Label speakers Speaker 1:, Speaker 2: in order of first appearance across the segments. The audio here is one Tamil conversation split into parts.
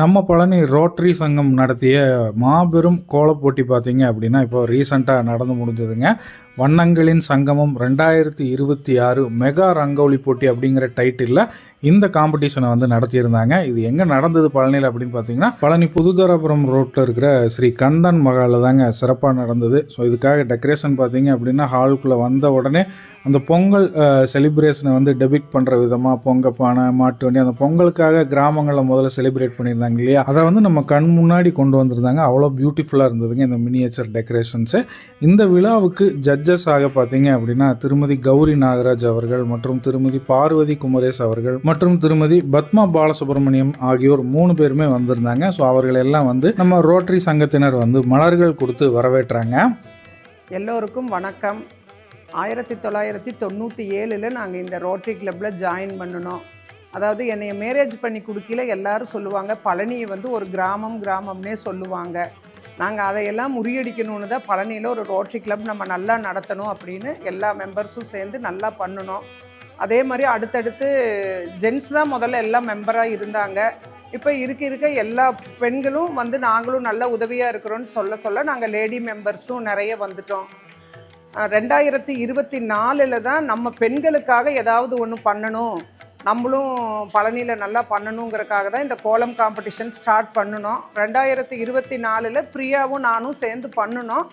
Speaker 1: நம்ம பழனி ரோட்டரி சங்கம் நடத்திய மாபெரும் கோலப் போட்டி பார்த்தீங்க அப்படின்னா இப்போ ரீசண்டாக நடந்து முடிஞ்சதுங்க. வண்ணங்களின் சங்கமம் ரெண்டாயிரத்தி இருபத்தி ஆறு மெகா ரங்கோலி போட்டி அப்படிங்கிற டைட்டிலில் இந்த காம்படிஷனை வந்து நடத்தியிருந்தாங்க. இது எங்கே நடந்தது பழனியில் அப்படின்னு பார்த்தீங்கன்னா பழனி புதுதரபுரம் ரோட்டில் இருக்கிற ஸ்ரீ கந்தன் மகாலில் தாங்க சிறப்பாக நடந்தது. ஸோ இதுக்காக டெக்கரேஷன் பார்த்தீங்க அப்படின்னா ஹாலுக்குள்ளே வந்த உடனே அந்த பொங்கல் செலிப்ரேஷனை வந்து டெபிட் பண்ணுற விதமாக பொங்க பானை மாட்டு வண்டி அந்த பொங்கலுக்காக கிராமங்களில் முதல்ல செலிப்ரேட் பண்ணியிருந்தாங்க. இல்லையா? அதை வந்து நம்ம கண் முன்னாடி கொண்டு வந்திருந்தாங்க. அவ்வளோ பியூட்டிஃபுல்லாக இருந்ததுங்க இந்த மினியேச்சர் டெக்கரேஷன்ஸு இந்த விழாவுக்கு ஜட்ஜஸ் ஆக பார்த்தீங்க அப்படின்னா திருமதி கௌரி நாகராஜ் அவர்கள் மற்றும் திருமதி பார்வதி குமரேஷ் அவர்கள் மற்றும் திருமதி பத்மா பாலசுப்ரமணியம் ஆகியோர் மூணு பேருமே வந்திருந்தாங்க. ஸோ அவர்கள் எல்லாம் வந்து நம்ம ரோட்டரி சங்கத்தினர் வந்து மலர்கள் கொடுத்து வரவேற்றாங்க.
Speaker 2: எல்லோருக்கும் வணக்கம். ஆயிரத்தி தொள்ளாயிரத்தி தொண்ணூற்றி ஏழில் நாங்கள் இந்த ரோட்டரி கிளப்பில் ஜாயின் பண்ணினோம். அதாவது என்னைய மேரேஜ் பண்ணி கொடுக்கல எல்லாரும் சொல்லுவாங்க பழனியை வந்து ஒரு கிராமம் கிராமம்னே சொல்லுவாங்க. நாங்கள் அதையெல்லாம் முறியடிக்கணும்னு தான் பழனியில் ஒரு ரோட்டரி கிளப் நம்ம நல்லா நடத்தணும் அப்படின்னு எல்லா மெம்பர்ஸும் சேர்ந்து நல்லா பண்ணணும். அதே மாதிரி அடுத்தடுத்து ஜென்ஸ் தான் முதல்ல எல்லாம் மெம்பராக இருந்தாங்க. இப்போ இருக்க இருக்க எல்லா பெண்களும் வந்து நாங்களும் நல்ல உதவியாக இருக்கிறோன்னு சொல்ல சொல்ல நாங்கள் லேடி மெம்பர்ஸும் நிறைய வந்துட்டோம். ரெண்டாயிரத்தி இருபத்தி நாலில் தான் நம்ம பெண்களுக்காக ஏதாவது ஒன்று பண்ணணும். நம்மளும் பழனியில் நல்லா பண்ணணுங்கிறக்காக தான் இந்த கோலம் காம்படிஷன் ஸ்டார்ட் பண்ணினோம். ரெண்டாயிரத்தி இருபத்தி நாலில் பிரியாவும் நானும் சேர்ந்து பண்ணினோம்.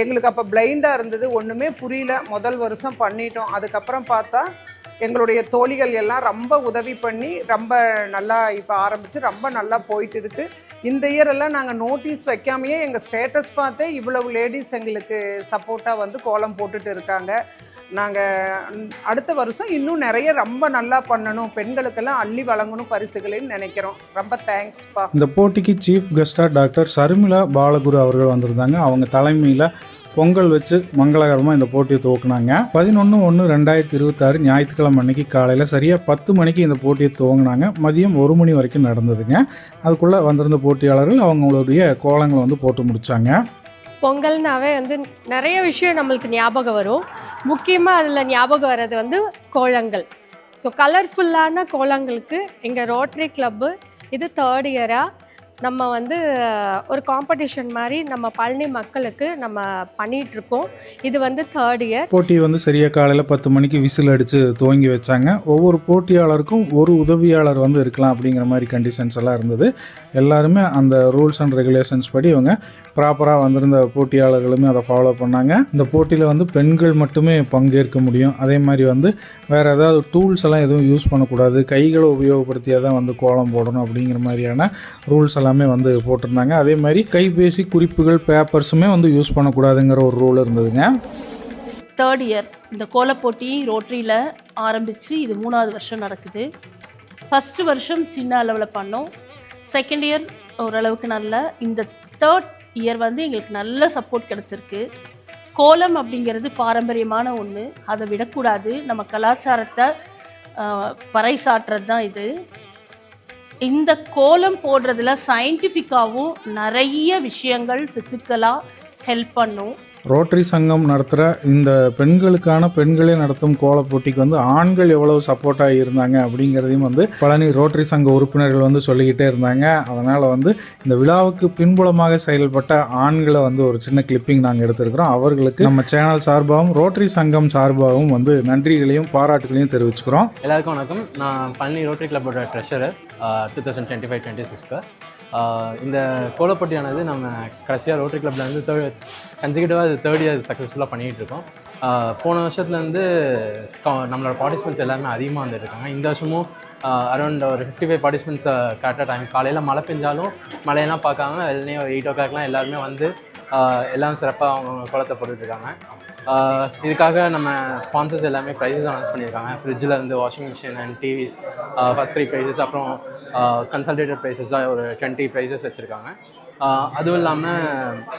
Speaker 2: எங்களுக்கு அப்போ பிளைண்டாக இருந்தது ஒன்றுமே புரியல. முதல் வருஷம் பண்ணிட்டோம். அதுக்கப்புறம் பார்த்தா எங்களுடைய தோழிகள் எல்லாம் ரொம்ப உதவி பண்ணி ரொம்ப நல்லா இப்போ ஆரம்பித்து ரொம்ப நல்லா போயிட்டு இருக்குது இந்த இயரெல்லாம் நாங்கள் நோட்டீஸ் வைக்காமையே எங்கள் ஸ்டேட்டஸ் பார்த்தே இவ்வளவு லேடிஸ் எங்களுக்கு சப்போர்ட்டாக வந்து கோலம் போட்டுட்டு இருக்காங்க. நாங்கள் அடுத்த வருஷம் இன்னும் நிறைய ரொம்ப நல்லா பண்ணணும் பெண்களுக்கெல்லாம் அள்ளி வழங்கணும் பரிசுகளைன்னு நினைக்கிறோம். ரொம்ப தேங்க்ஸ்ப்பா
Speaker 1: இந்த போட்டிக்கு சீஃப் கெஸ்டாக டாக்டர் சர்மிளா பாலகுரு அவர்கள் வந்திருந்தாங்க. அவங்க தலைமையில் பொங்கல் வச்சு மங்களகரமாக இந்த போட்டியை துவக்குனாங்க. பதினொன்று ஒன்று ரெண்டாயிரத்தி இருபத்தாறு ஞாயிற்றுக்கிழமை அன்னைக்கு காலையில் சரியாக பத்து மணிக்கு இந்த போட்டியை துவங்கினாங்க. மதியம் ஒரு மணி வரைக்கும் நடந்ததுங்க. அதுக்குள்ளே வந்திருந்த போட்டியாளர்கள் அவங்களுடைய கோலங்களை வந்து போட்டு முடித்தாங்க
Speaker 3: பொங்கல்னாவே வந்து நிறைய விஷயம் நம்மளுக்கு ஞாபகம் வரும். முக்கியமாக அதில் ஞாபகம் வர்றது வந்து கோலங்கள். ஸோ கலர்ஃபுல்லான கோலங்களுக்கு எங்கள் ரோட்ரி கிளப்பு இது தேர்ட் இயராக நம்ம வந்து ஒரு காம்படிஷன் மாதிரி நம்ம பழனி மக்களுக்கு நம்ம பண்ணிகிட்ருக்கோம் இது வந்து தேர்ட் இயர்
Speaker 1: போட்டி வந்து சரியாக காலையில் பத்து மணிக்கு விசில் அடித்து துவங்கி வச்சாங்க. ஒவ்வொரு போட்டியாளருக்கும் ஒரு உதவியாளர் வந்து இருக்கலாம் அப்படிங்கிற மாதிரி கண்டிஷன்ஸ் எல்லாம் இருந்தது. எல்லாருமே அந்த ரூல்ஸ் அண்ட் ரெகுலேஷன்ஸ் படி இவங்க ப்ராப்பராக வந்திருந்த போட்டியாளர்களுமே அதை ஃபாலோ பண்ணாங்க. இந்த போட்டியில் வந்து பெண்கள் மட்டுமே பங்கேற்க முடியும். அதே மாதிரி வந்து வேறு ஏதாவது டூல்ஸ் எல்லாம் எதுவும் யூஸ் பண்ணக்கூடாது. கைகளை உபயோகப்படுத்தியாக தான் வந்து கோலம் போடணும் அப்படிங்கிற மாதிரியான ரூல்ஸ் எல்லாம் எல்லாமே வந்து போட்டிருந்தாங்க. அதே மாதிரி கைபேசி குறிப்புகள் பேப்பர்ஸுமே வந்து யூஸ் பண்ணக்கூடாதுங்கிற ஒரு ரூல் இருந்ததுங்க.
Speaker 4: தேர்ட் இயர் இந்த கோலப்போட்டி ரோட்டரியில் ஆரம்பித்து இது மூணாவது வருஷம் நடக்குது. ஃபஸ்ட்டு வருஷம் சின்ன அளவில் பண்ணோம். செகண்ட் இயர் ஓரளவுக்கு நல்ல இந்த தேர்ட் இயர் வந்து எங்களுக்கு நல்ல சப்போர்ட் கிடச்சிருக்கு. கோலம் அப்படிங்கிறது பாரம்பரியமான ஒன்று அதை விடக்கூடாது. நம்ம கலாச்சாரத்தை பறைசாற்றுறது தான் இது. இந்த கோலம் போடுறதுல சயின்டிஃபிக்காகவும் நிறைய விஷயங்கள் ஃபிசிக்கலாக ஹெல்ப் பண்ணும்.
Speaker 1: ரோட்டரி சங்கம் நடத்துகிற இந்த பெண்களுக்கான பெண்களே நடத்தும் கோலப் போட்டிக்கு வந்து ஆண்கள் எவ்வளவு சப்போர்ட்டாக இருந்தாங்க அப்படிங்கிறதையும் வந்து பழனி ரோட்டரி சங்க உறுப்பினர்கள் வந்து சொல்லிக்கிட்டே இருந்தாங்க. அதனால் வந்து இந்த விழாவுக்கு பின்புலமாக செயல்பட்ட ஆண்களை வந்து ஒரு சின்ன கிளிப்பிங் நாங்கள் எடுத்திருக்கிறோம். அவர்களுக்கு நம்ம சேனல் சார்பாகவும் ரோட்டரி சங்கம் சார்பாகவும் வந்து நன்றிகளையும் பாராட்டுகளையும் தெரிவிச்சுக்கிறோம்.
Speaker 5: எல்லாருக்கும் வணக்கம். நான் Palani rotary கிளப்போட treasurer two thousand twenty five twenty சிக்ஸ்க்கு இந்த கோலப்பட்டியானது நம்ம கடைசியாக ரோட்டரி கிளப்பில் வந்து தேர்ட் கன்சிகூட்டிவாக இது தேர்ட் இயர் சக்ஸஸ்ஃபுல்லாக பண்ணிகிட்டு இருக்கோம். போன வருஷத்துலேருந்து நம்மளோட பார்ட்டிசிபென்ட்ஸ் எல்லாருமே அதிகமாக வந்துருக்காங்க இந்த வருஷமும் அரௌண்ட் ஒரு ஃபிஃப்டி ஃபைவ் பார்ட்டிசிபென்ட்ஸ் கரெக்டாக டைம் காலையில் மழை பெஞ்சாலும் மழையெல்லாம் பார்க்காம வெள்ளனே ஒரு எயிட் ஓ கிளாக்லாம் எல்லாருமே வந்து எல்லாம் சிறப்பாக அவங்க குளத்தை போட்டுட்ருக்காங்க இதுக்காக நம்ம ஸ்பான்சர்ஸ் எல்லாமே ப்ரைஸஸ் அனௌன்ஸ் பண்ணியிருக்காங்க. ஃப்ரிட்ஜில் இருந்து washing machine and TVs first three prizes அப்புறம் Uh, கன்சல்டேட்டட் தான் ஒரு டுவெண்ட்டி ப்ரைஸஸ் வச்சுருக்காங்க. அதுவும் இல்லாமல்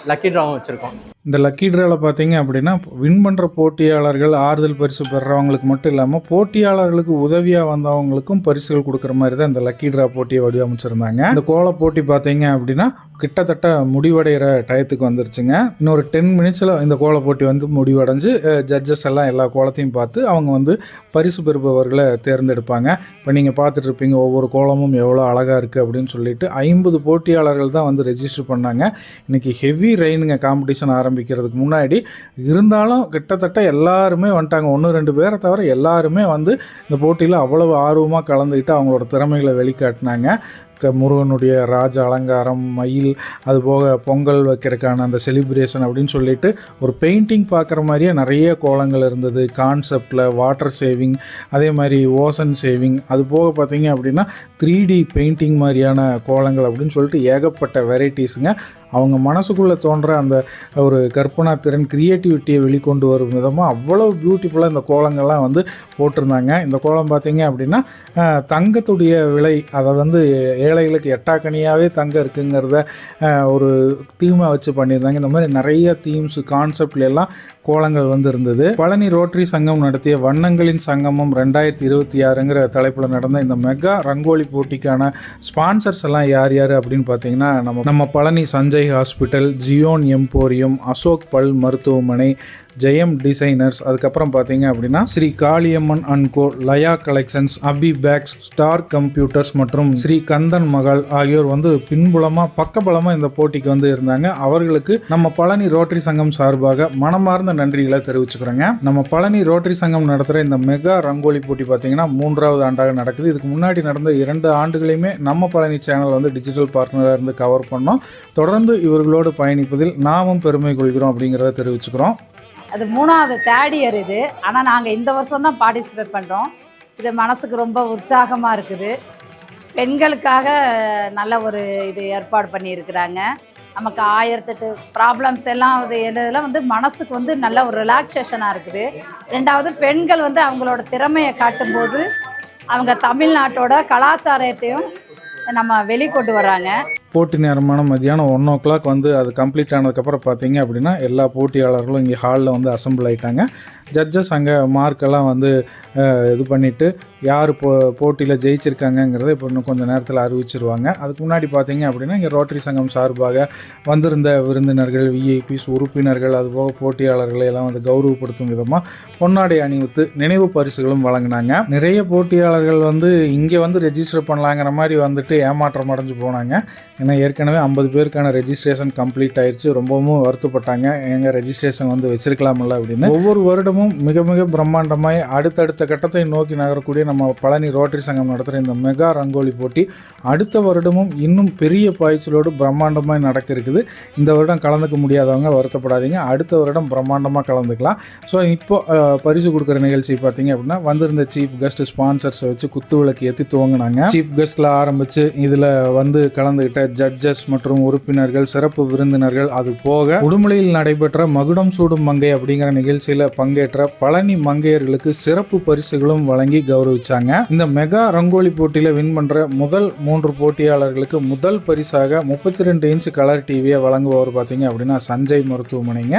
Speaker 5: லக்கி ட்ராவும் வச்சுருக்கோம்.
Speaker 1: இந்த லக்கி ட்ராவில் பார்த்தீங்க அப்படின்னா வின் பண்ணுற போட்டியாளர்கள் ஆறுதல் பரிசு பெறுறவங்களுக்கு மட்டும் இல்லாமல் போட்டியாளர்களுக்கு உதவியாக வந்தவங்களுக்கும் பரிசுகள் கொடுக்குற மாதிரி தான் இந்த லக்கி ட்ரா போட்டியை வடிவமைச்சிருந்தாங்க. இந்த கோல போட்டி பார்த்தீங்க அப்படின்னா கிட்டத்தட்ட முடிவடைகிற டயத்துக்கு வந்துருச்சுங்க. இன்னொரு டென் மினிட்ஸில் இந்த கோல போட்டி வந்து முடிவடைஞ்சு ஜட்ஜஸ் எல்லாம் எல்லா கோலத்தையும் பார்த்து அவங்க வந்து பரிசு பெறுபவர்களை தேர்ந்தெடுப்பாங்க. இப்போ நீங்கள் பார்த்துட்டு இருப்பீங்க ஒவ்வொரு கோலமும் எவ்வளோ அழகாக இருக்குது அப்படின்னு சொல்லிட்டு ஐம்பது போட்டியாளர்கள் தான் வந்து ரெஜிஸ்டர் பண்ணாங்க. இன்றைக்கி ஹெவி ரெயினுங்க காம்படிஷன் ஆரம்பிக்கிறதுக்கு முன்னாடி இருந்தாலும் கிட்டத்தட்ட எல்லாருமே வந்துட்டாங்க. ஒன்று ரெண்டு பேரை தவிர எல்லாருமே வந்து இந்த போட்டியில் அவ்வளவு ஆர்வமாக கலந்துக்கிட்டு அவங்களோட திறமைகளை வெளிக்காட்டினாங்க. க முருகனுடைய ராஜ அலங்காரம் மயில் அது போக பொங்கல் வைக்கிறதுக்கான அந்த செலிப்ரேஷன் அப்படின்னு சொல்லிட்டு ஒரு பெயிண்டிங் பார்க்குற மாதிரியே நிறைய கோலங்கள் இருந்தது. கான்செப்டில் வாட்டர் சேவிங் அதே மாதிரி ஓசன் சேவிங் அது போக பார்த்தீங்க அப்படின்னா த்ரீ டி பெயிண்டிங் மாதிரியான கோலங்கள் அப்படின்னு சொல்லிட்டு ஏகப்பட்ட வெரைட்டிஸுங்க அவங்க மனசுக்குள்ளே தோன்ற அந்த ஒரு கற்பனா திறன் க்ரியேட்டிவிட்டியை வெளிக்கொண்டு வரும் விதமாக அவ்வளோ பியூட்டிஃபுல்லாக இந்த கோலங்கள்லாம் வந்து போட்டிருந்தாங்க. இந்த கோலம் பார்த்தீங்க அப்படின்னா தங்கத்துடைய விலை அதை வந்து ஏழைகளுக்கு எட்டாக்கணியாகவே தங்கம் இருக்குங்கிறத ஒரு தீமாக வச்சு பண்ணியிருந்தாங்க. இந்த மாதிரி நிறைய தீம்ஸ் கான்செப்ட்ல எல்லாம் கோலங்கள் வந்து இருந்தது பழனி ரோட்டரி சங்கம் நடத்திய வண்ணங்களின் சங்கமம் ரெண்டாயிரத்தி இருபத்தி ஆறுங்கிற தலைப்பில் நடந்த இந்த மெகா ரங்கோலி போட்டிக்கான ஸ்பான்சர்ஸ் எல்லாம் யார் யார் அப்படின்னு பார்த்தீங்கன்னா நம்ம நம்ம Palani Sanjay hospital Zion emporium Ashok பல் மருத்துவமனை ஜெயம் டிசைனர்ஸ். அதுக்கப்புறம் பார்த்தீங்க அப்படின்னா Sri Kaliamman and co Laya collections Abi bags star computers மற்றும் ஸ்ரீ கந்தன் மகள் ஆகியோர் வந்து பின்புலமாக பக்கபலமாக இந்த போட்டிக்கு வந்து இருந்தாங்க. அவர்களுக்கு நம்ம பழனி ரோட்டரி சங்கம் சார்பாக மனமார்ந்த நன்றிகளை தெரிவிச்சுக்கிறோங்க. நம்ம பழனி ரோட்டரி சங்கம் நடத்துகிற இந்த மெகா ரங்கோலி போட்டி பார்த்தீங்கன்னா மூன்றாவது ஆண்டாக நடக்குது. இதுக்கு முன்னாடி நடந்த இரண்டு ஆண்டுகளையுமே நம்ம பழனி சேனல் வந்து டிஜிட்டல் பார்ட்னராக இருந்து கவர் பண்ணோம். தொடர்ந்து இவர்களோடு பயணிப்பதில் நாமும் பெருமை கொள்கிறோம் அப்படிங்கிறத தெரிவிச்சுக்கிறோம்.
Speaker 6: அது மூணாவது தேர்ட் இயர் இது. ஆனால் நாங்கள் இந்த வருஷம் தான் பார்ட்டிசிபேட் பண்ணுறோம் இது மனசுக்கு ரொம்ப உற்சாகமாக இருக்குது. பெண்களுக்காக நல்ல ஒரு இது ஏற்பாடு பண்ணியிருக்கிறாங்க. நமக்கு ஆயிரத்தெட்டு ப்ராப்ளம்ஸ் எல்லாம் இது இதெல்லாம் வந்து மனசுக்கு வந்து நல்ல ஒரு ரிலாக்ஸேஷனாக இருக்குது. ரெண்டாவது பெண்கள் வந்து அவங்களோட திறமையை காட்டும்போது அவங்க தமிழ்நாட்டோட கலாச்சாரத்தையும் நம்ம வெளிக்கொண்டு வராங்க
Speaker 1: போட்டி நேரமான மதியானம் ஒன் ஓ கிளாக் வந்து அது கம்ப்ளீட் ஆனதுக்கப்புறம் பார்த்தீங்க அப்படின்னா எல்லா போட்டியாளர்களும் இங்கே ஹாலில் வந்து அசம்பிள் ஆகிட்டாங்க ஜட்ஜஸ் அங்கே மார்க்கெல்லாம் வந்து இது பண்ணிவிட்டு யார் போ போட்டியில் ஜெயிச்சிருக்காங்கங்கிறத இப்போ இன்னும் கொஞ்சம் நேரத்தில் அறிவிச்சிருவாங்க. அதுக்கு முன்னாடி பார்த்தீங்க அப்படின்னா இங்கே ரோட்டரி சங்கம் சார்பாக வந்திருந்த விருந்தினர்கள் விஐபிஸ் உறுப்பினர்கள் அதுபோக போட்டியாளர்களை எல்லாம் வந்து கௌரவப்படுத்தும் விதமாக பொன்னாடை அணிவித்து நினைவு பரிசுகளும் வழங்கினாங்க. நிறைய போட்டியாளர்கள் வந்து இங்கே வந்து ரெஜிஸ்டர் பண்ணலாங்கிற மாதிரி வந்துட்டு ஏமாற்றம் அடைஞ்சு போனாங்க. ஏன்னா ஏற்கனவே ஐம்பது பேருக்கான ரெஜிஸ்ட்ரேஷன் கம்ப்ளீட் ஆயிடுச்சு ரொம்பவும் வருத்தப்பட்டாங்க. எங்கள் ரெஜிஸ்ட்ரேஷன் வந்து வச்சிருக்கலாம்ல அப்படின்னு. ஒவ்வொரு வருடமும் மிக மிக பிரம்மாண்டமாய் அடுத்தடுத்த கட்டத்தை நோக்கி நகரக்கூடிய நம்ம பழனி ரோட்டரி சங்கம் நடத்துகிற இந்த மெகா ரங்கோலி போட்டி அடுத்த வருடமும் இன்னும் பெரிய பாய்ச்சலோடு பிரம்மாண்டமாய் நடக்க இருக்குது இந்த வருடம் கலந்துக்க முடியாதவங்க வருத்தப்படாதீங்க. அடுத்த வருடம் பிரம்மாண்டமாக கலந்துக்கலாம். ஸோ இப்போ பரிசு கொடுக்குற நிகழ்ச்சி பார்த்தீங்க அப்படின்னா வந்திருந்த சீஃப் கெஸ்ட் ஸ்பான்சர்ஸை வச்சு குத்து விளக்கு ஏற்றி துவங்கினாங்க. சீஃப் கெஸ்ட்டில் ஆரம்பித்து இதில் வந்து கலந்துக்கிட்ட ஜட்ஜஸ் மற்றும் உறுப்பினர்கள் சிறப்பு விருந்தினர்கள் அது போக உடுமலையில் நடைபெற்ற மகுடம் சூடும் மங்கை அப்படிங்கிற நிகழ்ச்சியில் பங்கேற்ற பழனி மங்கையர்களுக்கு சிறப்பு பரிசுகளும் வழங்கி கௌரவிச்சாங்க. இந்த மெகா ரங்கோலி போட்டியில் வின் பண்ற முதல் மூன்று போட்டியாளர்களுக்கு முதல் பரிசாக முப்பத்தி ரெண்டு இன்ச் கலர் டிவியை வழங்குபவர் பார்த்தீங்க அப்படின்னா சஞ்சய் மருத்துவமனைங்க.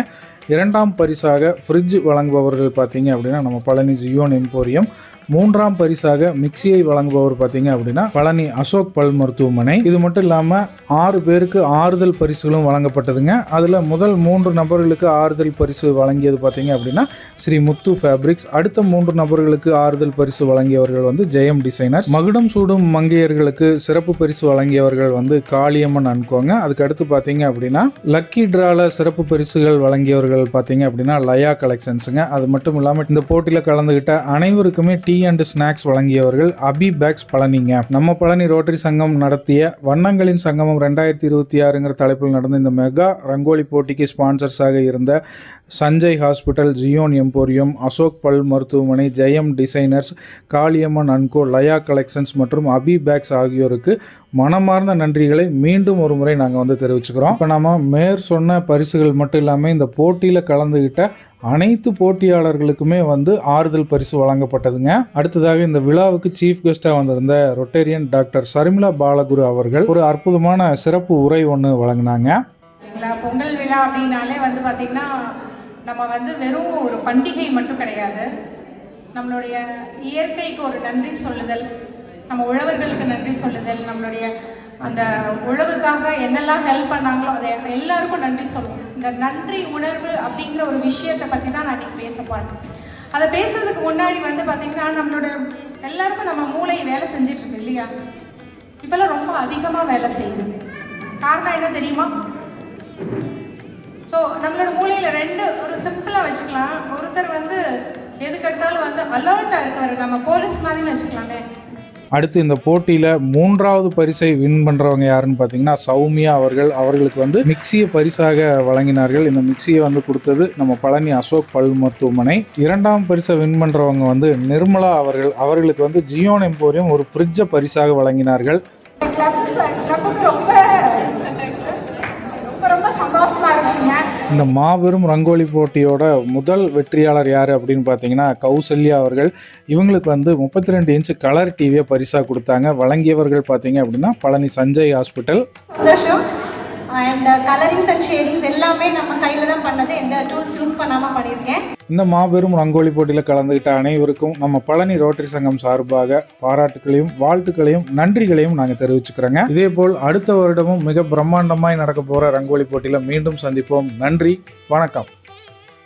Speaker 1: இரண்டாம் பரிசாக ஃப்ரிட்ஜ் வழங்குபவர்கள் பார்த்தீங்க அப்படின்னா நம்ம பழனி ஜியோன் எம்போரியம் மூன்றாம் பரிசாக மிக்சியை வழங்குபவர் பார்த்தீங்க அப்படின்னா பழனி அசோக் பல் மருத்துவமனை. இது மட்டும் இல்லாமல் ஆறு பேருக்கு ஆறுதல் பரிசுகளும் வழங்கப்பட்டதுங்க. அதில் முதல் மூன்று நபர்களுக்கு ஆறுதல் பரிசு வழங்கியது பார்த்தீங்க அப்படின்னா ஸ்ரீ முத்து ஃபேப்ரிக்ஸ். அடுத்த மூன்று நபர்களுக்கு ஆறுதல் பரிசு வழங்கியவர்கள் வந்து ஜெயம் டிசைனர்ஸ். மகுடம் சூடும் மங்கையர்களுக்கு சிறப்பு பரிசு வழங்கியவர்கள் வந்து காளியம்மன் அன்கோங்க. அதுக்கு அடுத்து பார்த்தீங்க அப்படின்னா லக்கி ட்ரால சிறப்பு பரிசுகள் வழங்கியவர்கள் பார்த்தீங்க அப்படின்னா லயா கலெக்ஷன்ஸுங்க. அது மட்டும் இல்லாமல் இந்த போட்டியில் கலந்துகிட்ட அனைவருக்குமே டி அண்ட் ஸ்நாக்ஸ் வழங்கியவர்கள் அபி பேக்ஸ் பழனிங்க. நம்ம பழனி ரோட்டரி சங்கம் நடத்திய வண்ணங்களின் சங்கமம் ரெண்டாயிரத்தி இருபத்தி ஆறுங்கிற தலைப்பில் நடந்த இந்த மெகா ரங்கோலி போட்டிக்கு ஸ்பான்சர்ஸாக இருந்த Sanjay hospital Zion emporium Ashok பல் மருத்துவமனை Jayam designers Kaliamman and co Laya collections மற்றும் அபி பேக்ஸ் ஆகியோருக்கு மனமார்ந்த நன்றிகளை மீண்டும் ஒரு முறை நாங்கள் வந்து தெரிவிச்சுக்கிறோம். இப்போ நம்ம மேற் சொன்ன பரிசுகள் மட்டும் இல்லாமல் இந்த போட்டியில் கலந்துகிட்ட அனைத்து போட்டியாளர்களுக்குமே வந்து ஆறுதல் பரிசு வழங்கப்பட்டதுங்க. அடுத்ததாக இந்த விழாவுக்கு சீஃப் கெஸ்டாக வந்திருந்த ரொட்டேரியன் டாக்டர் சர்மிளா பாலகுரு அவர்கள் ஒரு அற்புதமான சிறப்பு உரை ஒன்று வழங்கினாங்க.
Speaker 7: பொங்கல் விழா அப்படின்னாலே வந்து பார்த்தீங்கன்னா நம்ம வந்து வெறும் ஒரு பண்டிகை மட்டும் கிடையாது. நம்மளுடைய இயற்கைக்கு ஒரு நன்றி சொல்லுதல் நம்ம உழவர்களுக்கு நன்றி சொல்லுதல் நம்மளுடைய அந்த உழவுக்காக என்னெல்லாம் ஹெல்ப் பண்ணாங்களோ அதை எல்லாருக்கும் நன்றி சொல்லுவோம். இந்த நன்றி உணர்வு அப்படிங்கிற ஒரு விஷயத்தை பற்றி தான் நான் இன்னைக்கு பேச அதை பேசுறதுக்கு முன்னாடி வந்து பார்த்தீங்கன்னா நம்மளோட எல்லாருக்கும் நம்ம மூளை வேலை செஞ்சிட்ருக்கு இல்லையா? இப்போல்லாம் ரொம்ப அதிகமாக வேலை செய்யுது. காரணம் என்ன தெரியுமா? ஸோ நம்மளோட மூளையில் ரெண்டு ஒரு சிம்பிளாக வச்சுக்கலாம். ஒருத்தர் வந்து எதுக்கு எடுத்தாலும் வந்து அலர்ட்டாக இருக்கவர். நம்ம போலீஸ் மாதிரின்னு வச்சுக்கலாமே.
Speaker 1: அடுத்து இந்த போட்டியில் மூன்றாவது பரிசை வின் பண்ணுறவங்க யாருன்னு பார்த்தீங்கன்னா சௌமியா அவர்கள். அவர்களுக்கு வந்து மிக்சியை பரிசாக வழங்கினார்கள். இந்த மிக்சியை வந்து கொடுத்தது நம்ம பழனி அசோக் பல் மருத்துவமனை. இரண்டாம் பரிசை வின் பண்ணுறவங்க வந்து நிர்மலா அவர்கள். அவர்களுக்கு வந்து ஜியோன் எம்போரியம் ஒரு ஃப்ரிட்ஜை பரிசாக வழங்கினார்கள்.
Speaker 8: ரொம்ப ரொம்ப சந்தோஷமா இருக்குங்க
Speaker 1: இந்த மாபெரும் ரங்கோலி போட்டியோட முதல் வெற்றியாளர் யார் அப்படின்னு பார்த்தீங்கன்னா கௌசல்யா அவர்கள். இவங்களுக்கு வந்து முப்பத்தி ரெண்டு இன்ச்சு கலர் டிவியை பரிசாக கொடுத்தாங்க. வழங்கியவர்கள் பார்த்தீங்க அப்படின்னா Palani Sanjay hospital.
Speaker 8: And colourings and shadings எல்லாமே நம்ம கையில் தான் பண்ணது. எந்த டூல்ஸ் யூஸ் பண்ணாமல் பண்ணியிருக்கேன்.
Speaker 1: இந்த மாபெரும் ரங்கோலி போட்டியில் கலந்துக்கிட்ட அனைவருக்கும் நம்ம பழனி ரோட்டரி சங்கம் சார்பாக பாராட்டுகளையும் வாழ்த்துக்களையும் நன்றிகளையும் நாங்கள் தெரிவிச்சுக்கிறோங்க. இதே போல் அடுத்த வருடமும் மிக பிரம்மாண்டமாய் நடக்க போகிற ரங்கோலி போட்டியில் மீண்டும் சந்திப்போம். நன்றி வணக்கம்.